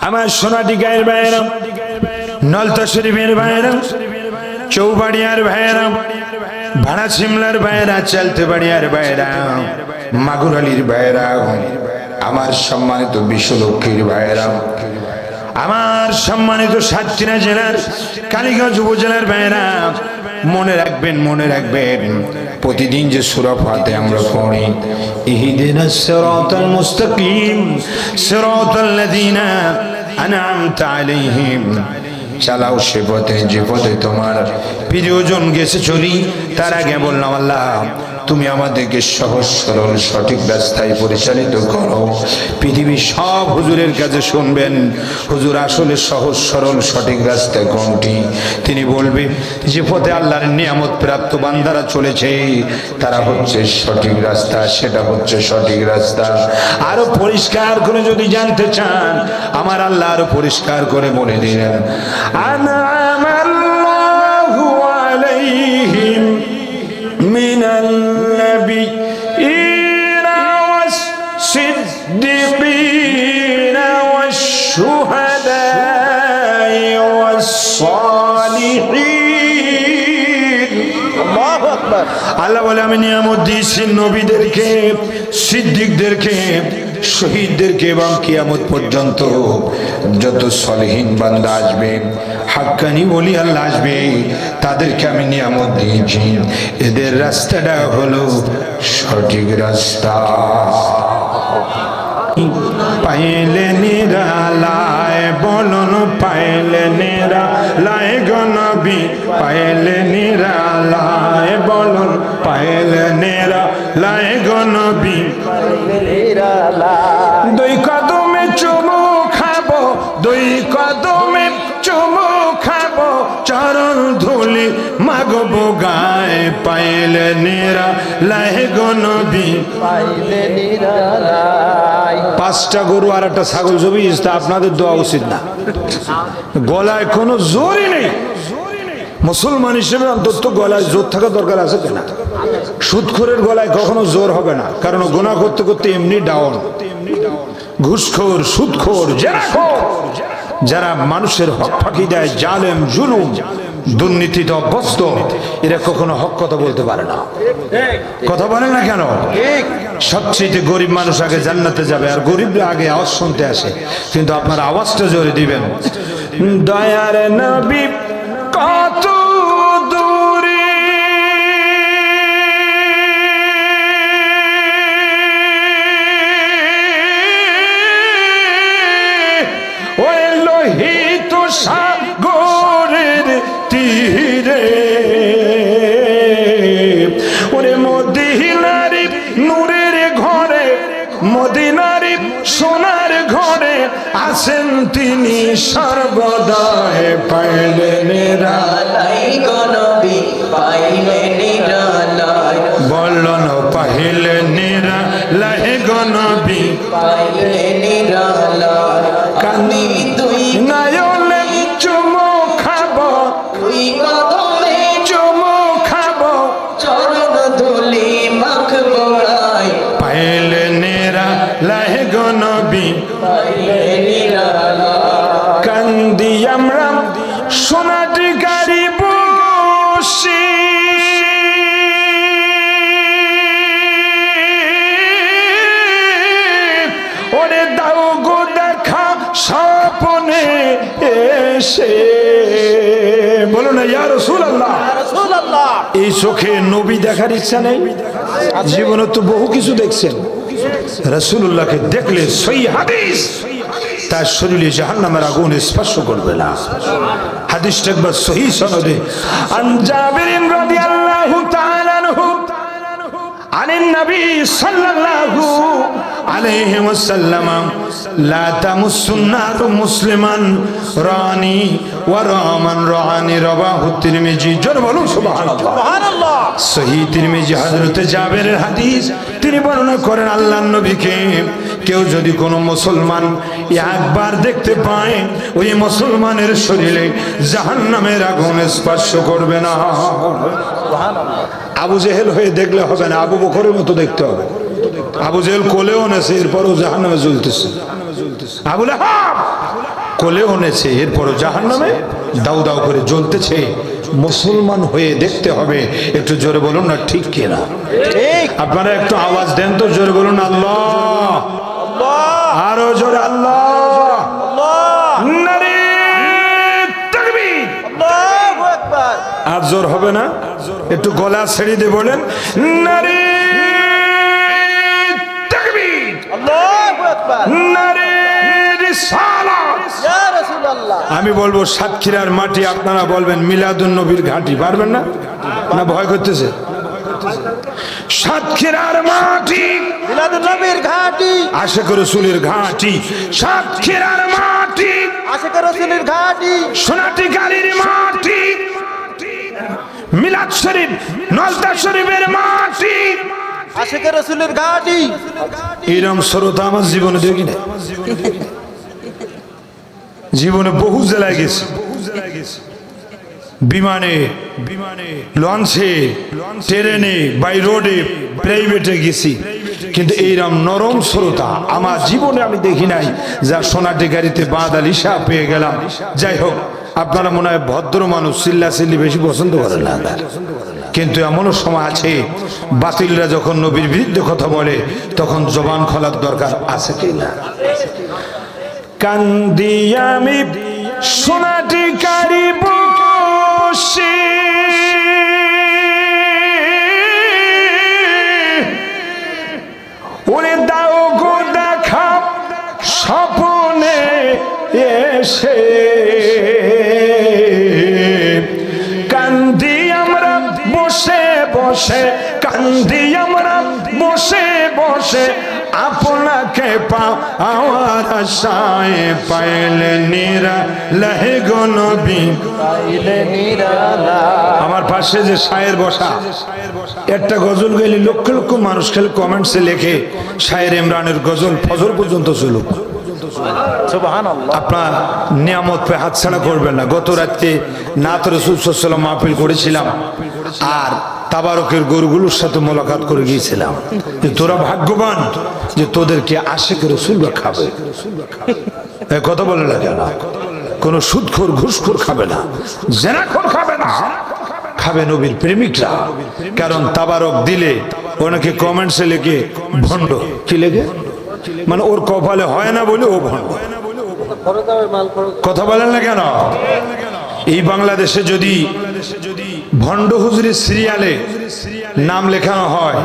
আমার সোনাটি গায়ের ভাইয়েরাম নলতা শরীফের ভাইয়েরাম চৌবাড়িয়ার ভাইয়েরাম ভাড়া সিমলার ভাইয়েরা চালতে বাড়িয়ার ভাইয়েরা মাগুর আলীর ভাইয়েরা আমার সম্মানিত বিশ্বলক্ষ্মীর ভাইয়েরা আমার সম্মানিত সাতক্ষীরা জেলার কালীগঞ্জ উপজেলার ভাইয়েরা মনে রাখবেন মনে রাখবেন। প্রতিদিন যে সুরা ফাতে আমরা পড়ি, ইহিদিনা সিরাতাল মুস্তাকিম, সিরাতাল লাযিনা আনআমতা আলাইহিম। চালাও সে পথে, যে পথে তোমার প্রিয়জন গেছে চলি, তার আগে বললাম, আল্লাহ তুমি আমাদেরকে সহজ, সরল, সঠিক রাস্তায় পরিচালিত করো। পৃথিবীর সব হুজুরের কাছে শুনবেন, হুজুর আসলে সহজ, সরল, সঠিক রাস্তায় কোনটি? তিনি বলবে, যে পথে আল্লাহর নিয়ামত প্রাপ্ত বান্দারা চলেছে, তারা হচ্ছে সঠিক রাস্তা, সেটা হচ্ছে সঠিক রাস্তা। আরও পরিষ্কার করে যদি জানতে চান, আমার আল্লাহ আরও পরিষ্কার করে বলে দিলেন আনামাল্লাহু আলাইহিম من والشهداء والصالحين الله أكبر আল্লাহ বলে আমি নিয়ামত দিয়েছি নবীদেরকে সিদ্দিকদেরকে শহীদদেরকে এবং কিয়ামত পর্যন্ত যত সলহীন বান্দা আসবে হাক্কানি বলি আল্লাহ আসবে তাদেরকে আমি নিয়ামত দিয়েছি এদের রাস্তাটা হলো সঠিক রাস্তা পাইলে নিরালায় নিরালায় গনবি পাইলে নিরালায় বলন পাইলে নিরালায় গনবি দুই পাইলে নিরা লাহে গনবি পাইলে নিরালাই পাঁচটা গরু আর একটা ছাগল জমি তা আপনাদের দেওয়া উচিত না। গলায় কোনো জোরই নেই। মুসলমান হিসেবে অন্তত গলায় জোর থাকা দরকার আছে কিনা? সুদখোরের গলায় কখনো জোর হবে না কারণ গোনা করতে করতে এমনি ডাউন ঘুষখোর সুদখোর যারা মানুষের হক ফাঁকি দেয় জালেম জুলুম। দুর্নীতিতে অভ্যস্ত। এরা কখনো হক কথা বলতে পারে না। কথা বলে না কেন? সবচেয়ে গরিব মানুষ আগে জান্নাতে যাবে আর গরিবরা আগে আওয়াজ শুনতে আসে। কিন্তু আপনার আওয়াজটা জোরে দিবেন। দয়ার নবী কত সর্বদায় পাইলেন রা লাই গনবি পাইলে নিরালাই বলন পাহিলে নিরা লাহে গনবি পাইলে নিরালাই দেখার ইচ্ছা নেই। জীবনে তো বহু কিছু দেখছেন। রসুল্লাহকে দেখলে সই হাদিস। তার শরীরে জাহান্নামের আগুন স্পর্শ করবে না। হাদিসটা একবার সহি সনদে। আনজাবিরিন রাদিয়াল্লাহু তাআলা আনহু। আনিন নবী সাল্লাল্লাহু আলাইহি ওয়াসাল্লাম লা তামুসুন্নার মুসলিমান রানি ওয়া রামান রানি রাবাহু তিরমিজি। জোর বলুন সুবহানাল্লাহ। সুবহানাল্লাহ। সহিহ তিরমিজি হযরত জাবেরের হাদিস তিনি বর্ণনা করেন আল্লাহর নবীকে কেউ যদি কোনো মুসলমান একবার দেখতে পায় ওই মুসলমানের শরীরে জাহান্নামের আগুন স্পর্শ করবে না। আবু জেহেল হয়ে দেখলে হবে না আবু বকরের মতো দেখতে হবে। আবু জেহেল কোলেও নেছে এরপরও জাহান্নামে জ্বলতেছে। আবুল আহাব কোলে এনেছে এরপরও জাহান নামে দাউ দাউ করে জ্বলতেছে। মুসলমান হয়ে দেখতে হবে একটু জোরে বলুন না ঠিক কিনা? ঠিক। আপনারা একটু আওয়াজ দেন তো জোরে বলুন আল্লাহ। আল্লাহ। আরও জোরে আল্লাহ। আল্লাহ। নারে তাকবীর। আল্লাহু আকবার। আর জোর হবে না? একটু গলা ছেড়ে দিয়ে বলেন নারে আমি বলব সাতক্ষীরার মাটি আপনারা বলবেন মিলাদুন নবীর ঘাঁটি পারবেন না? না ভয় করতেছে? সাতক্ষীরার মাটি। নবীর ঘাটি। আশেখ রসুলের ঘাঁটি। সাতক্ষীরার মাটি। আশিক রাসূলের ঘাটি। সোনাটি গাড়ির মাটি। মিলাদ শরীফ নলতা শরীফের মাটি। আশিক রাসূলের ঘাটি। এরম শ্রোতা আমার জীবনে দেখি না জীবনে বহু জেলায় গেছি। বিমানে বিমানে লঞ্চে, ট্রেনে, বাই রোডে, প্রাইভেটে গেছি। কিন্তু এইরকম নরম শ্রোতা আমার জীবনে আমি দেখি নাই, যা সোনাটি গাড়িতে বাঁধ আলি শাহ পেয়ে গেলাম। যাই হোক আপনারা মনে হয় ভদ্র মানুষ চিল্লা চিল্লি বেশি পছন্দ করে না কিন্তু এমনও সময় আছে, বাতিলরা যখন নবীর বিরুদ্ধে কথা বলে, তখন জবান খোলার দরকার আছে কি না? কান্দি আমি সোনাটি কারি বসে। ওরে দাও গো দেখা, স্বপনে এসে বসে কান্দি আমরা বসে বসে আপনাকে পাওয়ার আশায় পাইলে নিরা লহে আমার পাশে যে সায়ের বসা একটা গজল গেলে লক্ষ লক্ষ মানুষ খেলে কমেন্টসে লেখে সায়ের ইমরানের গজল ফজর পর্যন্ত চলুক। সুবহানাল্লাহ। আপনার নিয়ামত পে হাতছাড়া করবেন না। গত রাত্রে নাত রসুল মাহফিল করেছিলাম। আর তাবারকের গরুগুলোর সাথে মোলাকাত করে গিয়েছিলাম। যে তোরা ভাগ্যবান যে তোদেরকে আশেক রসুলরা খাবে। কথা বলে না কেন কোন সুদখোর, ঘুষখোর খাবে না। জেনাখোর খাবে না। খাবে নবীর প্রেমিকরা। কারণ তাবারক দিলে অনেকে কমেন্টসে লেগে ভণ্ড। কি লেগে মানে ওর কপালে হয় না বলে ও ভণ্ড। কথা বলেন না কেন? এই বাংলাদেশে যদি ভণ্ড হুজুরি সিরিয়ালে নাম লেখানো হয়,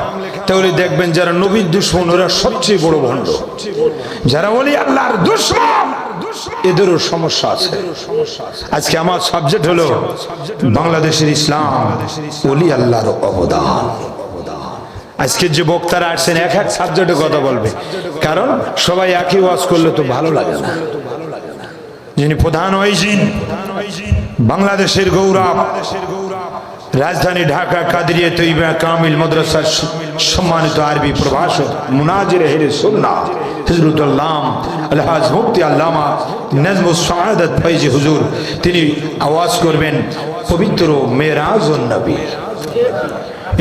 তাহলে দেখবেন যারা নবীর দুশ্মন, ওরা সবচেয়ে বড় ভণ্ড। যারা বলি আল্লাহর দুশ্মন, এদেরও সমস্যা আছে। আজকে আমার সাবজেক্ট হলো বাংলাদেশের ইসলাম, ওলি আল্লাহর অবদান। আজকে যে বক্তারা আসছেন, এক এক সাবজেক্টে কথা বলবে। কারণ সবাই একই ওয়াজ করলে তো ভালো লাগে না। যিনি প্রধান ওইজিন বাংলাদেশের গৌরব। রাজধানী ঢাকা, কাদরিয়া তৈবা কামিল মাদ্রাসার সম্মানিত আরবি প্রভাষক মুনাজির হেরে সুন্না হিজরুদ্দাম আলহাজ মুফতি আল্লামা নজমুস সাহাদাত ফৈজি হুজুর, তিনি আওয়াজ করবেন, পবিত্র মেরাজ নবী।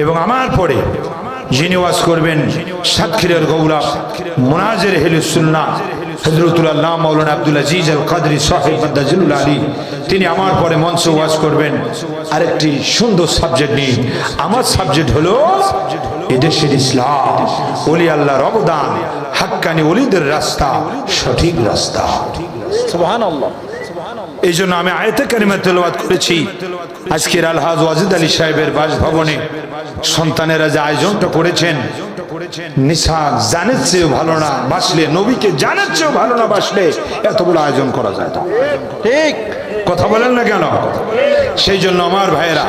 এবং আমার পরে যিনি ওয়াজ করবেন, সাতক্ষীরের গৌরব, মোনাজের হেলুসুল্লাহ হজরতুল্লাহ মৌলানা আব্দুল আজিজ আল কাদরি সাহেব মদাজিলুল আলী। তিনি আমার পরে মঞ্চ ওয়াজ করবেন। আরেকটি সুন্দর সাবজেক্ট নিয়ে। আমার সাবজেক্ট হলো এদেশের ইসলাম। ওলি আল্লাহর অবদান হাক্কানি ওলিদের রাস্তা সঠিক রাস্তা। এই জন্য আমি আয়তে কারিমা তেলাওয়াত করেছি। আজকের আলহাজ ওয়াজিদ আলী সাহেবের বাসভবনে। সন্তানেরা যে আয়োজনটা করেছেন নিশা ভালো না নবীকে ভালো না আয়োজন করা যায় ঠিক। কথা বলেন না কেন? সেই জন্য আমার ভাইয়েরা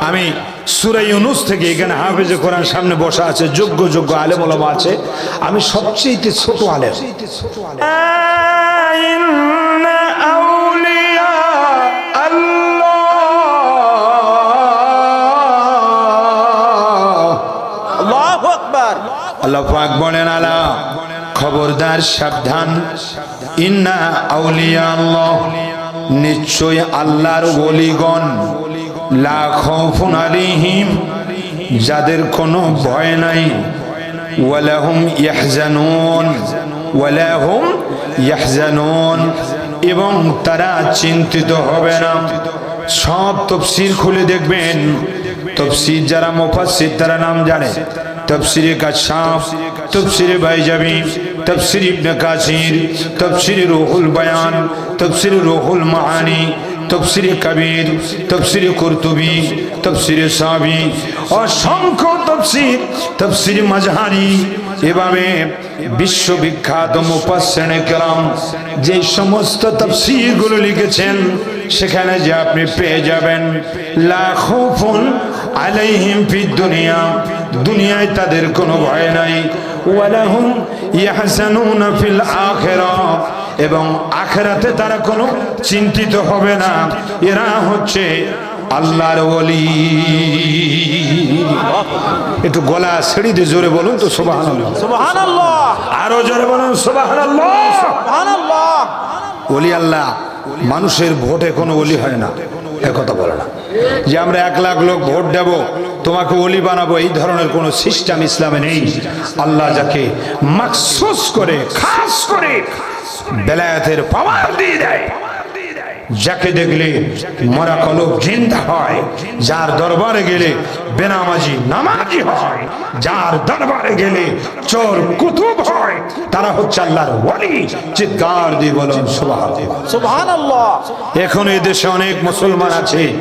আমি সুরাই থেকে এখানে হাফেজ কোরআন সামনে বসা আছে যোগ্য যোগ্য আলে বলবা আছে। আমি সবচেয়ে ছোট আলে ছোট আলেম আল্লাহ পাক বলেন, আলা খবরদার, সাবধান। ইন্না আউলিয়া আল্লাহ, নিশ্চয় আল্লাহর ওলিগণ, লা খাউফুন আলাইহিম, যাদের কোনো ভয় নাই। ওয়ালাহুম ইয়াহজানুন ওয়ালাহুম ইয়াহজানুন। এবং তারা চিন্তিত হবে না। সব তফসির খুলে দেখবেন। তফসির যারা মুফাসসির, তারা নাম জানে। তফসিরে কাশাফ, তফসিরে বাইজাবি, তফসির ইবনে কাসির, তফসিরে রুহুল বয়ান, তফসিরে রুহুল মাহানি তফসিরে কবির, তফসিরে কুরতুবি, তফসিরে সাবি। অসংখ্য তফসির, তফসিরে মাজহারি। এভাবে বিশ্ববিখ্যাত মুপাসেনে কেরাম যে সমস্ত তফসিরগুলো লিখেছেন, সেখানে যে আপনি পেয়ে যাবেন। লাখুফুন আলাইহিম ফিদ দুনিয়া। দুনিয়ায় তাদের কোনো ভয় নাই। ওয়ালাহুম ইয়াহসানুনা ফিল আখিরাহ এবং আখেরাতে তারা কোনো চিন্তিত হবে না। এরা হচ্ছে আল্লাহর ওলি। একটু গলা ছেড়ে দিয়ে জোরে বলুন তো সুবহানাল্লাহ। সুবহানাল্লাহ। আরও জোরে বলুন সুবহানাল্লাহ। সুবহানাল্লাহ। ওলি আল্লাহ মানুষের ভোটে কোনো ওলি হয় না। এ কথা বলে না। যে আমরা এক লাখ লোক ভোট দেব, তোমাকে অলি বানাবো, এই ধরনের কোনো সিস্টেম ইসলামে নেই। আল্লাহ যাকে মাকসুস করে, খাস করে, বেলায়াতের পাওয়ার দিয়ে দেয়। যাকে দেখলে মরা কলব জিন্দা হয় যার দরবারে গেলে বেনামাজি নামাজি হয় যার দরবারে গেলে চোর কুতুব হয় তারা হচ্ছে আল্লাহর ওয়ালি। চিৎকার দিয়ে বলুন সুবহানাল্লাহ। সুবহানাল্লাহ। এখন এই দেশে অনেক মুসলমান আছে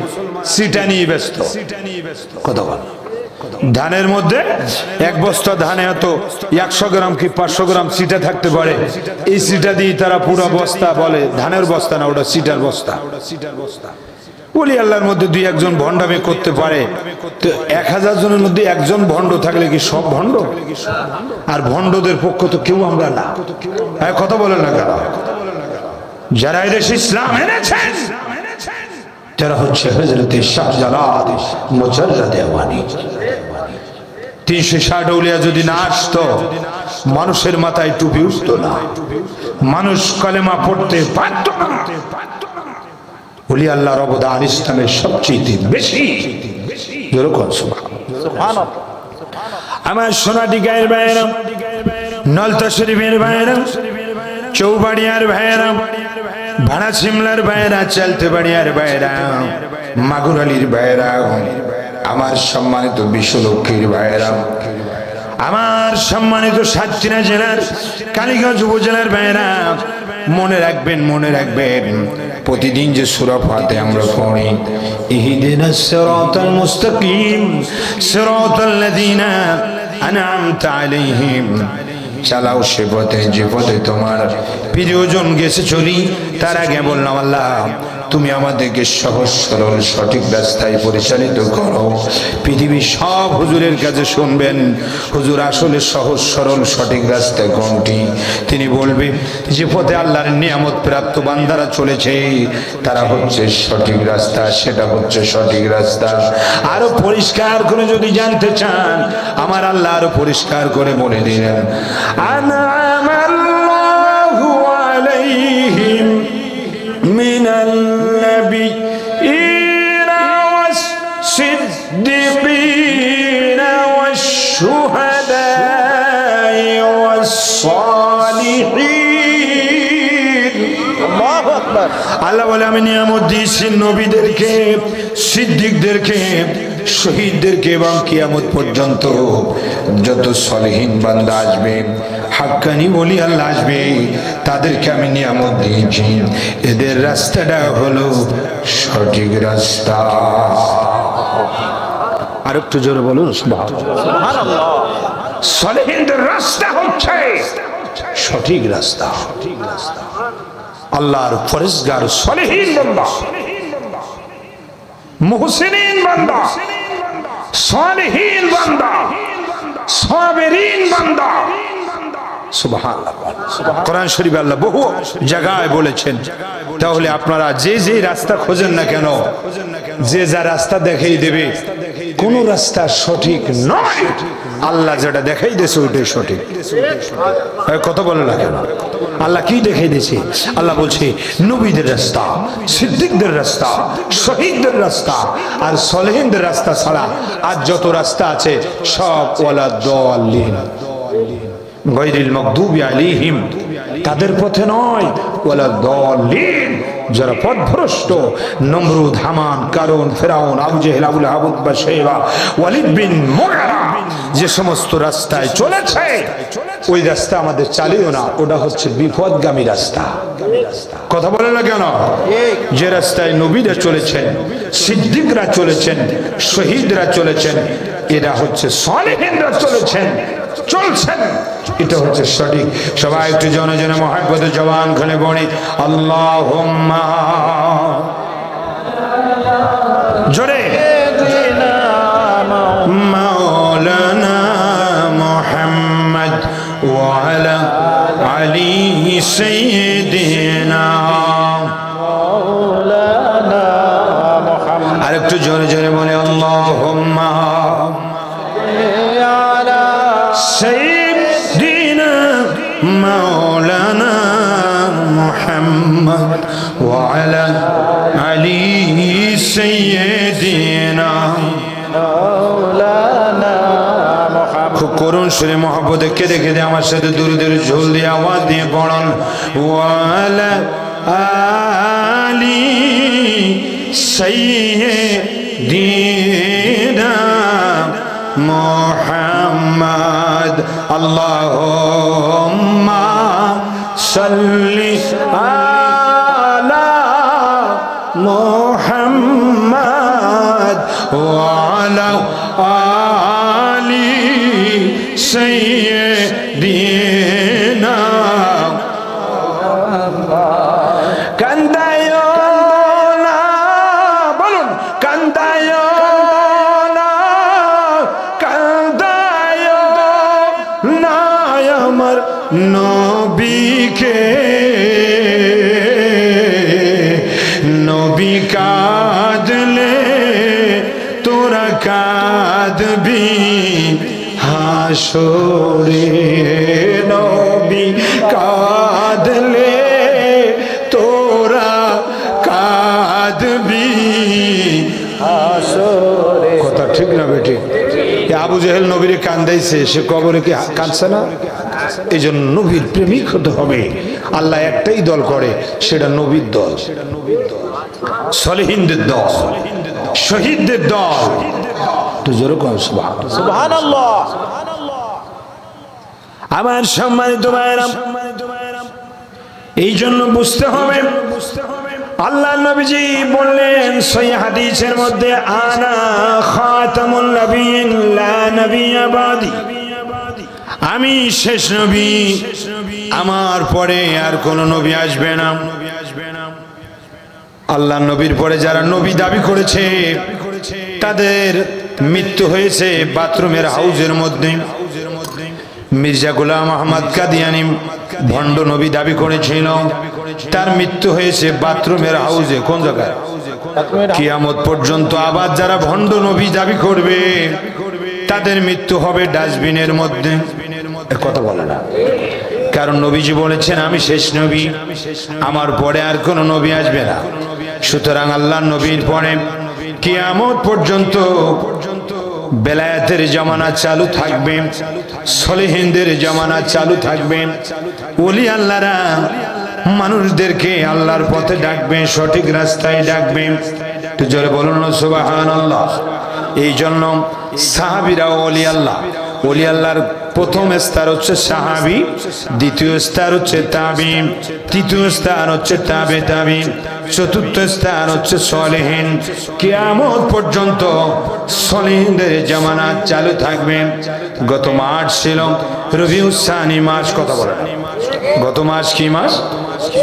সিটা নিয়ে ব্যস্ত। কত বল। ধানের মধ্যে এক বস্তা ধানে এত একশো গ্রাম কি পাঁচশো গ্রাম সিটা থাকতে পারে? এই সিটা দিয়ে তারা পুরো বস্তা বলে। ধানের বস্তা না, ওটা সিটার বস্তা। বলি আল্লাহর মধ্যে দুই একজন ভণ্ডামি করতে পারে। তো এক হাজার জনের মধ্যে একজন ভণ্ড থাকলে কি সব ভণ্ড? আর ভণ্ডদের পক্ষ তো কেউ আমরা না। কথা বলেন না কেন? যারা এদেশ ইসলাম এনেছেন যারা হচ্ছে হজরত দেওয়ানি। তিনশো ষাট উলিয়া যদি না মানুষের মাথায় টুপি না। মানুষ কলেমা পড়তে পারত না। উলি ইসলামের সবচেয়ে বেশি। আমার সোনাটি গায়ের ভাইয়েরা নলতা শরীফের ভাইয়েরা চৌবাড়িয়ার ভাইয়েরা ভাড়া সিমলার ভাইয়েরা, চালতে বাড়িয়ার ভাইয়েরা, মাগুর আলীর ভাইয়েরা, আমার সম্মানিত বিশ্বলক্ষ্মীর ভাইয়েরা, আমার সম্মানিত সাতক্ষীরা জেলার কালীগঞ্জ উপজেলার ভাইয়েরা, মনে রাখবেন মনে রাখবেন, প্রতিদিন যে সুরফ হাতে আমরা পড়ি, ইহিদিন সিরাতাল মুস্তাকিম, সিরাতাল লাযিনা আনআমতা আলাইহিম। চালাও সে পথে যে পথে তোমার প্রিয়জন গেছে চলি তার আগে বললাম আল্লাহ তুমি আমাদেরকে সহজ, সরল, সঠিক রাস্তায় পরিচালিত করো। পৃথিবীর সব হুজুরের কাছে শুনবেন, হুজুর আসলে সহজ, সরল, সঠিক রাস্তায় কোনটি? তিনি বলবে, যে পথে আল্লাহর নিয়ামত প্রাপ্ত বান্দারা চলেছে, তারা হচ্ছে সঠিক রাস্তা, সেটা হচ্ছে সঠিক রাস্তা। আরও পরিষ্কার করে যদি জানতে চান, আমার আল্লাহ আরও পরিষ্কার করে বলে দিলেন আলাইহিম من আল্লাহ বলে, আমি নিয়ামত দিয়েছি নবীদেরকে, সিদ্দিকদেরকে, শহীদদেরকে এবং কিয়ামত পর্যন্ত যত সলহীন বান্দা আসবে, হাক্কানি বলি আল্লাহ আসবে, তাদেরকে আমি নিয়ামত দিয়েছি। এদের রাস্তাটা হলো সঠিক রাস্তা। আর একটু জোরে বলুন সলহীনদের রাস্তা হচ্ছে সঠিক রাস্তা সঠিক রাস্তা। আল্লাহর ফরেজগার সলেহীন বান্দা। মুহসিনিন বান্দা। সলেহীন বান্দা। সাবেরিন বান্দা। সুবহানাল্লাহ। কোরআন শরীফে আল্লাহ বহু জায়গায় বলেছেন তাহলে আপনারা যে যে রাস্তা খোঁজেন না কেন যে যা রাস্তা দেখাই দেবে কোন রাস্তা সঠিক নয়। আল্লাহ যেটা দেখাই দিয়েছে ওইটাই সঠিক। কত বলে না কেন? আল্লাহ কি দেখাই দিয়েছে? আল্লাহ বলছে, নবীদের রাস্তা, সিদ্দিকদের রাস্তা, শহীদদের রাস্তা, আর সলেহিনদের রাস্তা ছাড়া আর যত রাস্তা আছে সব ওয়ালা দলিন গৈরিল মকদুবি আলিহিম তাদের পথে নয়। ওলা দলিন, যারা পথভ্রষ্ট। নমরুদ, হামান কারণ ফেরাউন, আবু জেহেল আবুল আবুদ বা শেবা ওয়ালিদ বিন মুগিরা যে সমস্ত রাস্তায় চলেছে, ওই রাস্তা আমাদের চালিও না। ওটা হচ্ছে বিপদগামী রাস্তা। কথা বলে না কেন? যে রাস্তায় নবীরা চলেছেন, সিদ্দিকরা চলেছেন, শহীদরা চলেছেন, এরা হচ্ছে সলেহিনরা চলেছেন। চলছেন। এটা হচ্ছে সঠিক। সবাই একটু জনজনে জনে মহাব্বত জবান খুলে বনে আল্লাহ সুরে মহাপদে কেঁদে কেঁদে আমার সাথে দূরে দূরে ঝোল দিয়ে আওয়াজ দিয়ে পড়ন ওয়ালা আলি সাইয়্যিদিনা মুহাম্মদ, আল্লাহুম্মা সাল্লি আলা মুহাম্মদ, ওয়ালা আলি say হাসরে নবী কাঁদলে তোরা কাঁদবি। কথা ঠিক না বেটি? আবু জেহেল নবীরে কান্দাইছে সে কবরে কি কাঁদছে না? এই জন্য নবীর প্রেমিক হতে হবে। আল্লাহ একটাই দল করে সেটা নবীর দল। সলিহিনদের দল শহীদদের দল। তো যেরকম সুবহানাল্লাহ। সুবহানাল্লাহ। আমার সম্মানিত ভাইরাম এই জন্য বুঝতে হবে, আল্লাহ নবীজি বললেন সই হাদিসের মধ্যে, আনা খাতামুল নবীন, লা বাদি। আমি শেষ নবী, আমার পরে আর কোন নবী আসবে না। আল্লাহ নবীর পরে যারা নবী দাবি করেছে, তাদের মৃত্যু হয়েছে বাথরুমের হাউজের মধ্যে। মির্জা গোলাম আহমদ কাদিয়ানি ভণ্ড নবী দাবি করেছিল, তার মৃত্যু হয়েছে বাথরুমের হাউজে কোন জায়গায়? কিয়ামত পর্যন্ত আবার যারা ভণ্ড নবী দাবি করবে, তাদের মৃত্যু হবে ডাস্টবিনের মধ্যে। কথা বলে না। কারণ নবীজি বলেছেন, আমি শেষ নবী, আমার পরে আর কোনো নবী আসবে না। সুতরাং আল্লাহ নবীর পরে কিয়ামত পর্যন্ত বেলায়েতের জামানা চালু থাকবে, সলেহিনদের জামানা চালু থাকবে। ওলি আল্লাহরা মানুষদেরকে আল্লাহর পথে ডাকবে, সঠিক রাস্তায় ডাকবে। জোরে বলুন সুবাহ এই জন্য সাহাবিরা ওলি আল্লাহ, ওলি আল্লাহর প্রথম স্তর হচ্ছে সাহাবি, দ্বিতীয় স্তর হচ্ছে তাবিম তৃতীয় স্থান হচ্ছে তাবে তাবিম চতুর্থ স্থান হচ্ছে সলেহীন। কিয়ামত পর্যন্ত সলেহীনদের জামানা চালু থাকবে। গত মাস ছিল রবি উসানি মাস, কথা বলে গত মাস কি মাস?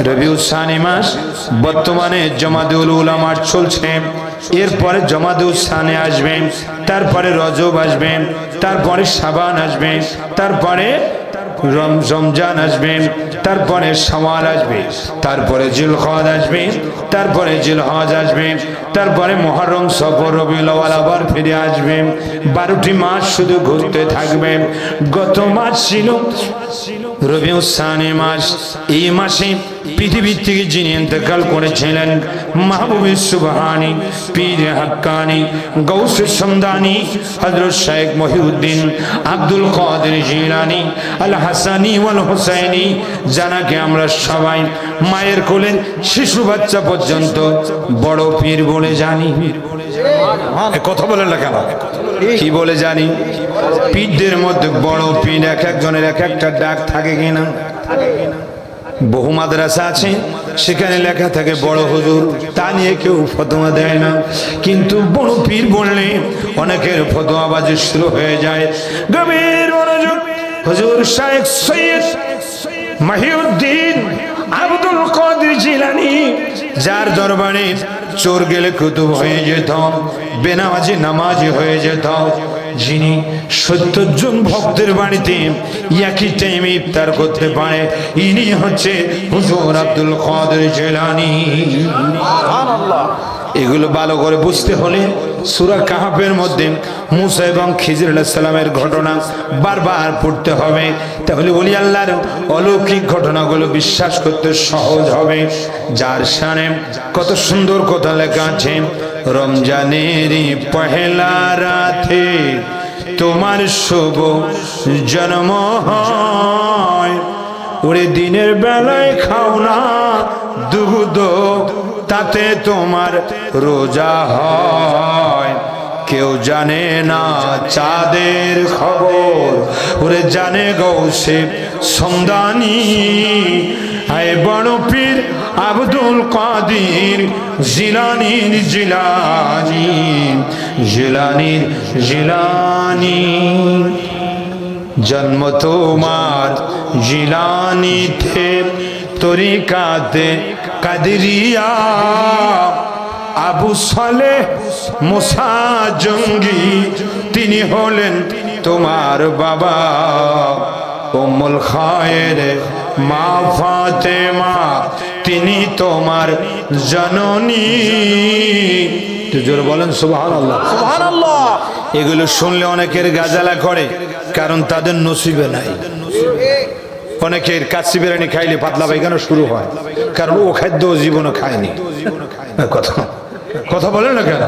রবি উসানি মাস। বর্তমানে জমাদুল উলামার চলছে। এরপরে জমাদুল সানে আসবে। তারপরে রজব আসবে, তারপরে সাবান আসবে, তারপরে রম- রমজান আসবে, তারপরে সওয়াল আসবে, তারপরে জিলহজ আসবে, তারপরে জিলহজ আসবে, তারপরে মহরম সফর রবিউল আবার ফিরে আসবে। বারোটি মাস শুধু ঘুরতে থাকবে। গত মাস ছিল রবিউ সানি মাস এই মাসে পৃথিবীর থেকে যিনি ইন্তেকাল করেছিলেন মাহবুবী সুবহানি পীর হাক্কানি গৌসে সমদানি হজরত শেখ মহিউদ্দিন আব্দুল কাদের জিলানি আল হাসানি ওয়াল হুসাইনি জানাকে আমরা সবাই মায়ের কোলে শিশু বাচ্চা পর্যন্ত বড় পীর বলে জানি। কথা বলেন না কেন? কি বলে জানি? পীরদের মধ্যে বড় পীর এক একজনের এক একটা ডাক থাকে কিনা বহু মাদ্রাসা আছে, সেখানে লেখা থাকে, বড় হুজুর, তা নিয়ে কেউ ফতোয়া দেয় না। কিন্তু বড় পীর বললে অনেকের ফতোয়াবাজি শুরু হয়ে যায়। গভীর মনোযোগ, হুজুর শাহেখ সৈয়দ মহিউদ্দিন আব্দুল কাদের জিলানি, যার দরবারে চোর গেলে কুতুব হয়ে যেত, বেনামাজি নামাজি হয়ে যেত। যিনি সত্তর জন ভক্তের বাড়িতে একই টাইমে ইফতার করতে পারে ইনি হচ্ছে হুজুর আব্দুল কাদের জেলানি। এগুলো ভালো করে বুঝতে হলে সুরা কাহাবের মধ্যে মুসা এবং খিজির সালামের ঘটনা বারবার পড়তে হবে। তাহলে বলি আল্লাহর অলৌকিক ঘটনাগুলো বিশ্বাস করতে সহজ হবে। যার সানে কত সুন্দর কথা লেখা আছে রমজানের পহেলা রাতে তোমার শুভ জন্ম হয়। ওরে দিনের বেলায় খাও না দুধ তাতে তোমার রোজা হয়। কেউ জানে না চাঁদের খবর, ওরে জানে গৌসে সন্দানি আয় বড় পীর আব্দুল কাদির জিলানির জিলানি জিলানির জিলানি। জন্ম তোমার জিলানিতে, তরিকাতে কাদরিয়া। আবু সালে মুসা জঙ্গি, তিনি হলেন তোমার বাবা। ওমল খায়ের মা ফাতেমা তিনি তোমার জননী। জোর বলেন সুবহান আল্লাহ এগুলো শুনলে অনেকের গাজালা করে কারণ তাদের নসিবে নাই। অনেকের কাচ্চি বিরিয়ানি খাইলে পাতলা পায়খানা শুরু হয় কারণ ও খাদ্য জীবনও খায়নি। কথা। কথা বলেন না কেন?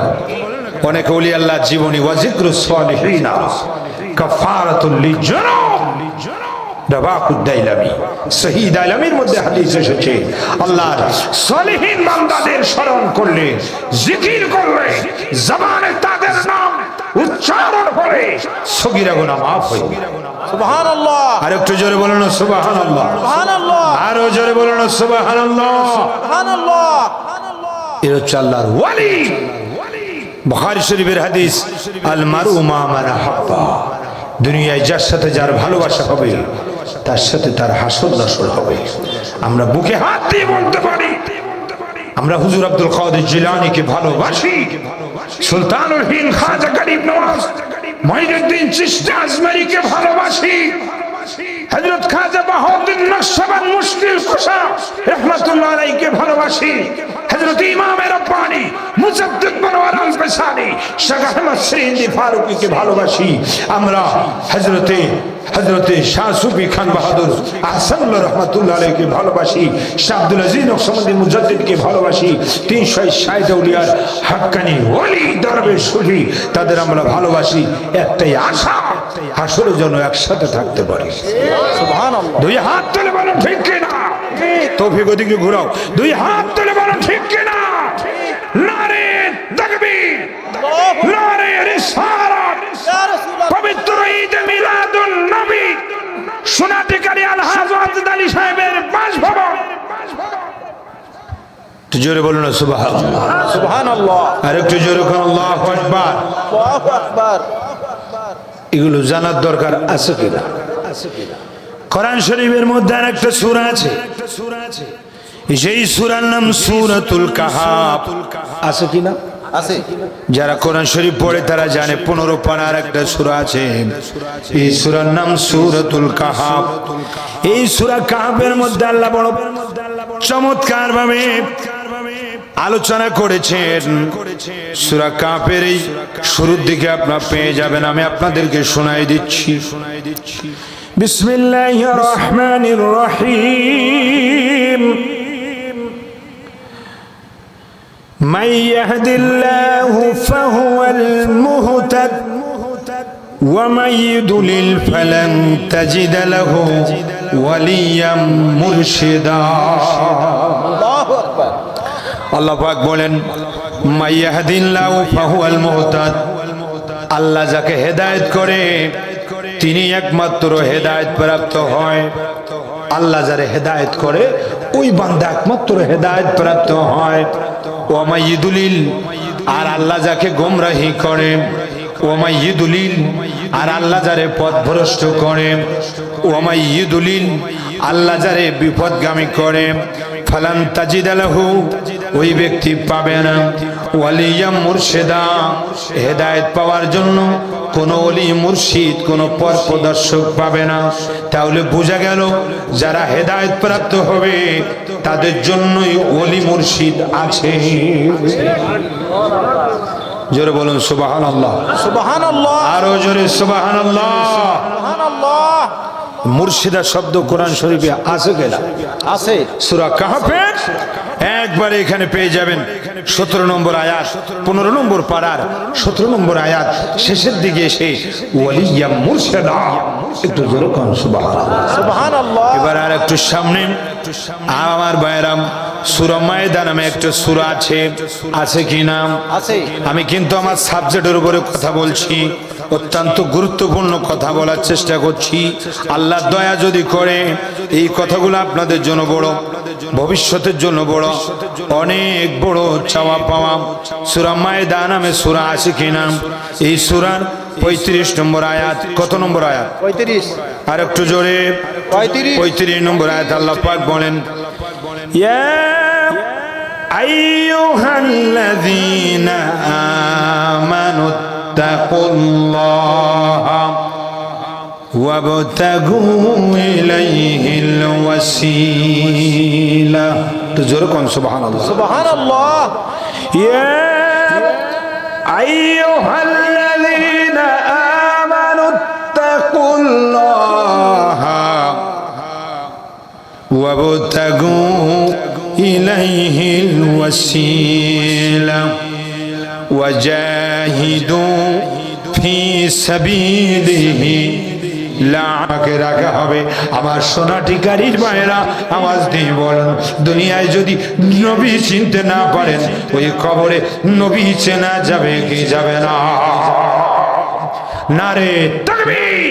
অনেক অলি আল্লাহ জীবনী ওয়াজিক্রু সালিহিনা কাফারাতুল লিজুনুব দাইলামি। সহি দাইলামির মধ্যে হাদিস এসেছে আল্লাহর সলিহীন বান্দাদের স্মরণ করলে জিকির করলে জবানে তাদের নাম উচ্চারণ করে সগিরা গুনাহ মাফ হয়ে সুবহানাল্লাহ। আর একটু জোরে বলো সুবহানাল্লাহ। সুবহানাল্লাহ। আরও জোরে বলো না সুবহানাল্লাহ। সুবহানাল্লাহ। এর হচ্ছে আল্লাহর ওয়ালি। বুখারী শরীফের হাদিস আল মারু মা হাব্বা। দুনিয়ায় যার সাথে যার ভালোবাসা হবে তার সাথে তার হাসর নাসর হবে। আমরা বুকে হাত দিয়ে বলতে পারি। আমরা হুজুর আব্দুল কাদের জিলানীকে ভালোবাসি। সুলতানুল হিন্দ খাজা গরিব নওয়াজ মঈনুদ্দিন চিশতি আজমারিকে ভালোবাসি। হযরত খাজা বাহাউদ্দিন নকশবন্দ মুশকিল কুশা রহমাতুল্লাহ আলাইহিকে ভালোবাসি। হযরত ইমাম রব্বানি মুজাদ্দিদ মনোয়ার আল বেসানি শেখ আহমদ সিন্দি ফারুকীকে ভালোবাসি। আমরা হযরতে হযরতে শাহ সুফি খান বাহাদুর আহসানুল্লাহ রহমাতুল্লাহ আলাইহিকে ভালোবাসি। শাহ আব্দুল আজিজ নকশবন্দি মুজাদ্দিদকে ভালোবাসি। তিনশো ষাট উলিয়ার হাক্কানি ওলি দরবেশ সুফি তাদের আমরা ভালোবাসি। একটাই আশা হাসরের জন্য একসাথে থাকতে পারি। সুবহানাল্লাহ। দুই হাত তুলে বলো ঠিক কিনা? তৌফিক ওদিকে ঘুরাও। দুই হাত তুলে বলো ঠিক কিনা? নারে তাকবীর নারে রিসালাত পবিত্র ঈদ মিলাদুন নবী। সোনাটিকারি আল হাজরত আলী সাহেবের বাসভবন। জোরে বলুন না সুবহানাল্লাহ। সুবহানাল্লাহ। আর জোরে কোন আল্লাহু আকবার। আল্লাহু আকবার। এগুলো জানার দরকার আছে কিনা? কোরআন শরীফের মধ্যে আর একটা সূরা আছে। সেই সুরার নাম সূরাতুল কাহাফ আছে কিনা আছে। যারা কোরআন শরীফ পড়ে তারা জানে পনেরো পাড়ার একটা সূরা আছে। এই সুরার নাম সূরাতুল কাহাফ এই সুরা কাহাফের মধ্যে আল্লাহ বড় চমৎকার ভাবে আলোচনা করেছেন। সুরা কাহাফের এই শুরুর দিকে আপনারা পেয়ে যাবেন আমি আপনাদেরকে শোনাই দিচ্ছি। বিসমিল্লাহির রহমানির রহিম। من يهد الله فهو المهتد ومن يضلل فلن تجد له ওয়ালিয়াম মুর্শিদা আল্লাহু আকবার আল্লাহ পাক বলেন মাইয়াহদিল্লাহু ফাহুয়াল মুহতাদ আল্লাহ যাকে হেদায়েত করে তিনি একমাত্র হেদায়েত প্রাপ্ত হয় আল্লাহ যারে হেদায়েত করে ওই বান্দা একমাত্র হেদায়েত প্রাপ্ত হয় ওমাইয়িদুলিল আর আল্লাহ যাকে গোমরাহি করে, ওমাইদুলিল, আর আল্লাহ যারে পথভ্রষ্ট করে, ওমাইদুলিল, আল্লাহ যারে বিপদগামী করে, ফালান তাজিদালাহু, ওই ব্যক্তি পাবে না। ওয়ালিয়াম মুর্শিদা হেদায়েত পাওয়ার জন্য কোন অলি মুর্শিদ কোন পথ প্রদর্শক পাবে না। তাহলে বোঝা গেল যারা হেদায়েত প্রাপ্ত হবে তাদের জন্যই অলি মুর্শিদ আছে। জোরে বলুন সুবাহান আল্লাহ সুবহানাল্লাহ। আরও জোরে সুবাহান আল্লাহ মুর্শিদা শব্দ কোরআন শরীফে আছে কিনা? আছে। সুরা কাহাফের? একবার এখানে পেয়ে যাবেন সতেরো নম্বর আয়াত পনেরো নম্বর পাড়ার সতেরো নম্বর আয়াত শেষের দিকে এসে ওয়ালিয়া মুর্শিদা। একটু জোরে কন এবার আর একটু সামনে আমার বাইরাম সুরা মায়দা নামে একটা সুরা আছে আছে কি নাম আমি কিন্তু আমার সাবজেক্টের উপরে কথা বলছি অত্যন্ত গুরুত্বপূর্ণ কথা বলার চেষ্টা করছি। আল্লাহ দয়া যদি করে এই কথাগুলো আপনাদের জন্য বড় ভবিষ্যতের জন্য বড় অনেক বড় চাওয়া পাওয়া। সুরা মায়দা নামে সুরা আছে কি নাম এই সুরার পঁয়ত্রিশ নম্বর আয়াত কত নম্বর আয়াত? 35 আর একটু জোরে। 35 পঁয়ত্রিশ নম্বর আয়াত আল্লাহ পাক বলেন يا أيها الذين آمنوا اتقوا الله وابتغوا إليه الوسيلة. تزوركم سبحان الله. سبحان الله. يا أيها الذين آمنوا اتقوا الله. وابتغوا إليه الوسيلة وجاهدوا في سبيله লাকে রাখা হবে আমার সোনাটি গাড়ির মায়েরা আওয়াজ দিয়ে বলেন দুনিয়ায় যদি নবী চিনতে না পারেন ওই কবরে নবী চেনা যাবে কি যাবে না নারে তাকবীর